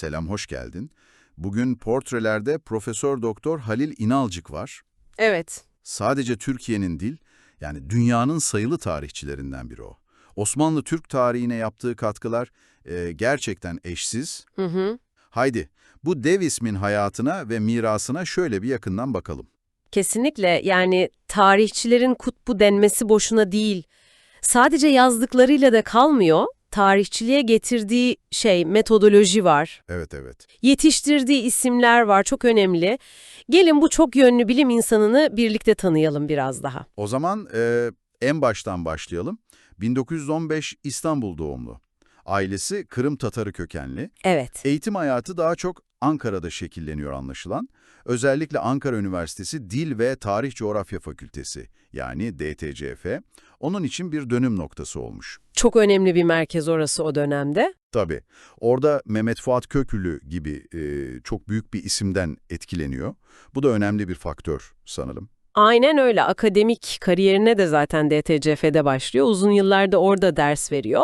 Selam, hoş geldin. Bugün portrelerde Profesör Doktor Halil İnalcık var. Evet. Sadece Türkiye'nin değil, yani dünyanın sayılı tarihçilerinden biri o. Osmanlı Türk tarihine yaptığı katkılar e, gerçekten eşsiz. Hı hı. Haydi, bu dev ismin hayatına ve mirasına şöyle bir yakından bakalım. Kesinlikle yani tarihçilerin kutbu denmesi boşuna değil. Sadece yazdıklarıyla da kalmıyor. Tarihçiliğe getirdiği şey metodoloji var. Evet, evet. Yetiştirdiği isimler var çok önemli. Gelin bu çok yönlü bilim insanını birlikte tanıyalım biraz daha. O zaman e, en baştan başlayalım. 1915 İstanbul doğumlu. Ailesi Kırım Tatarı kökenli. Evet. Eğitim hayatı daha çok Ankara'da şekilleniyor anlaşılan. Özellikle Ankara Üniversitesi Dil ve Tarih Coğrafya Fakültesi yani DTCF onun için bir dönüm noktası olmuş. Çok önemli bir merkez orası o dönemde. Tabii orada Mehmet Fuat Kökülü gibi e, çok büyük bir isimden etkileniyor. Bu da önemli bir faktör sanırım. Aynen öyle. Akademik kariyerine de zaten DTCF'de başlıyor. Uzun yıllarda orada ders veriyor.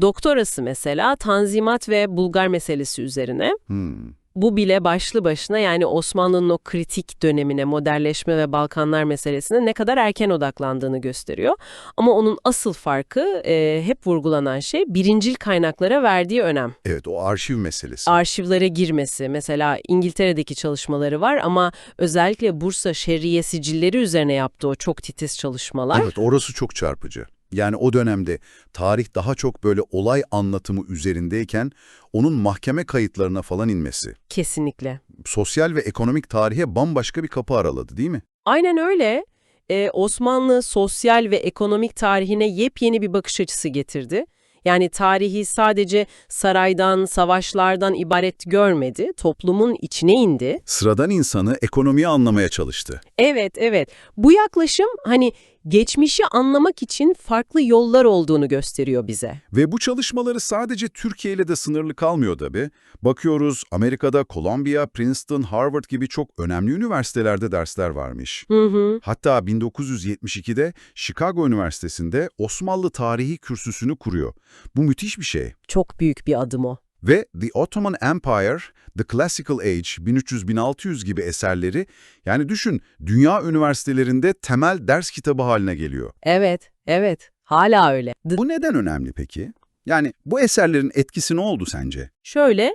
Doktorası mesela Tanzimat ve Bulgar meselesi üzerine. Hmm. Bu bile başlı başına yani Osmanlı'nın o kritik dönemine, modelleşme ve Balkanlar meselesine ne kadar erken odaklandığını gösteriyor. Ama onun asıl farkı e, hep vurgulanan şey birincil kaynaklara verdiği önem. Evet o arşiv meselesi. Arşivlere girmesi, mesela İngiltere'deki çalışmaları var ama özellikle Bursa Şerriye sicilleri üzerine yaptığı o çok titiz çalışmalar. Evet orası çok çarpıcı. Yani o dönemde tarih daha çok böyle olay anlatımı üzerindeyken onun mahkeme kayıtlarına falan inmesi. Kesinlikle. Sosyal ve ekonomik tarihe bambaşka bir kapı araladı değil mi? Aynen öyle. Ee, Osmanlı sosyal ve ekonomik tarihine yepyeni bir bakış açısı getirdi. Yani tarihi sadece saraydan, savaşlardan ibaret görmedi, toplumun içine indi. Sıradan insanı ekonomiyi anlamaya çalıştı. Evet, evet. Bu yaklaşım hani geçmişi anlamak için farklı yollar olduğunu gösteriyor bize. Ve bu çalışmaları sadece Türkiye ile de sınırlı kalmıyor tabii. Bakıyoruz Amerika'da Columbia, Princeton, Harvard gibi çok önemli üniversitelerde dersler varmış. Hı hı. Hatta 1972'de Chicago Üniversitesi'nde Osmanlı tarihi kürsüsünü kuruyor. Bu müthiş bir şey. Çok büyük bir adım o. Ve The Ottoman Empire, The Classical Age 1300-1600 gibi eserleri yani düşün dünya üniversitelerinde temel ders kitabı haline geliyor. Evet, evet. Hala öyle. The Bu neden önemli peki? Yani bu eserlerin etkisi ne oldu sence? Şöyle,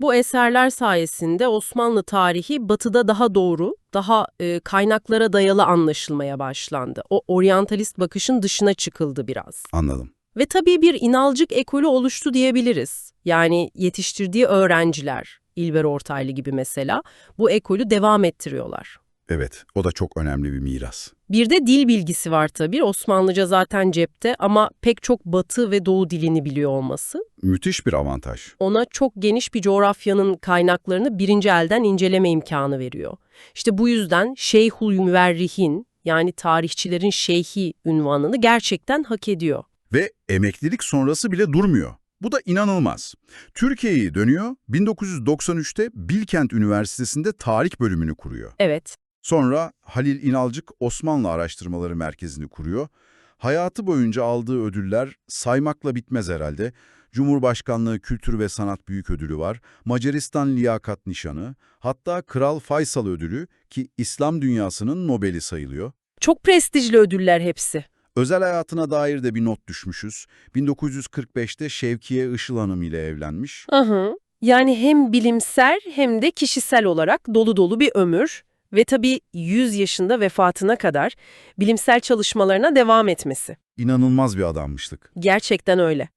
bu eserler sayesinde Osmanlı tarihi batıda daha doğru, daha e, kaynaklara dayalı anlaşılmaya başlandı. O oryantalist bakışın dışına çıkıldı biraz. Anladım. Ve tabii bir inalcık ekolü oluştu diyebiliriz. Yani yetiştirdiği öğrenciler, İlber Ortaylı gibi mesela, bu ekolü devam ettiriyorlar. Evet, o da çok önemli bir miras. Bir de dil bilgisi var tabii. Osmanlıca zaten cepte ama pek çok batı ve doğu dilini biliyor olması Müthiş bir avantaj. ona çok geniş bir coğrafyanın kaynaklarını birinci elden inceleme imkanı veriyor. İşte bu yüzden Şeyhul Müverrihin yani tarihçilerin şeyhi ünvanını gerçekten hak ediyor. Ve emeklilik sonrası bile durmuyor. Bu da inanılmaz. Türkiye'yi dönüyor, 1993'te Bilkent Üniversitesi'nde tarih bölümünü kuruyor. Evet, Sonra Halil İnalcık Osmanlı Araştırmaları Merkezi'ni kuruyor. Hayatı boyunca aldığı ödüller saymakla bitmez herhalde. Cumhurbaşkanlığı Kültür ve Sanat Büyük Ödülü var, Macaristan Liyakat Nişanı, hatta Kral Faysal Ödülü ki İslam dünyasının Nobel'i sayılıyor. çok prestijli ödüller hepsi. Özel hayatına dair de bir not düşmüşüz. 1945'te Şevkiye Işıl Hanım ile evlenmiş. Hı hı. Yani hem bilimsel hem de kişisel olarak dolu dolu bir ömür ve tabii 100 yaşında vefatına kadar bilimsel çalışmalarına devam etmesi. İnanılmaz bir adammışlık. Gerçekten öyle.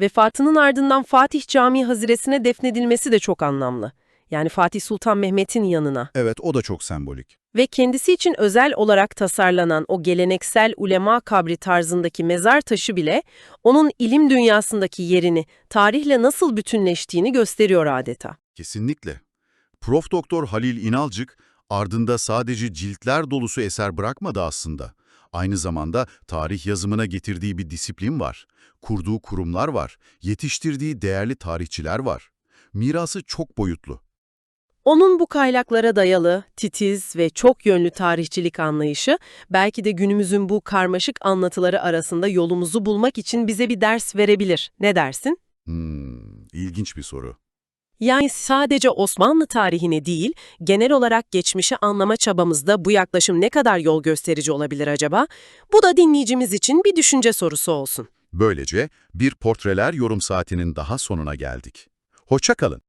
Vefatının ardından Fatih Camii Haziresi'ne defnedilmesi de çok anlamlı. Yani Fatih Sultan Mehmet'in yanına. Evet, o da çok sembolik. Ve kendisi için özel olarak tasarlanan o geleneksel ulema kabri tarzındaki mezar taşı bile onun ilim dünyasındaki yerini, tarihle nasıl bütünleştiğini gösteriyor adeta. Kesinlikle. Prof. Doktor Halil İnalcık ardında sadece ciltler dolusu eser bırakmadı aslında. Aynı zamanda tarih yazımına getirdiği bir disiplin var. Kurduğu kurumlar var. Yetiştirdiği değerli tarihçiler var. Mirası çok boyutlu. Onun bu kaynaklara dayalı, titiz ve çok yönlü tarihçilik anlayışı belki de günümüzün bu karmaşık anlatıları arasında yolumuzu bulmak için bize bir ders verebilir. Ne dersin? Hmm, ilginç bir soru. Yani sadece Osmanlı tarihini değil, genel olarak geçmişi anlama çabamızda bu yaklaşım ne kadar yol gösterici olabilir acaba? Bu da dinleyicimiz için bir düşünce sorusu olsun. Böylece bir portreler yorum saatinin daha sonuna geldik. Hoşça kalın.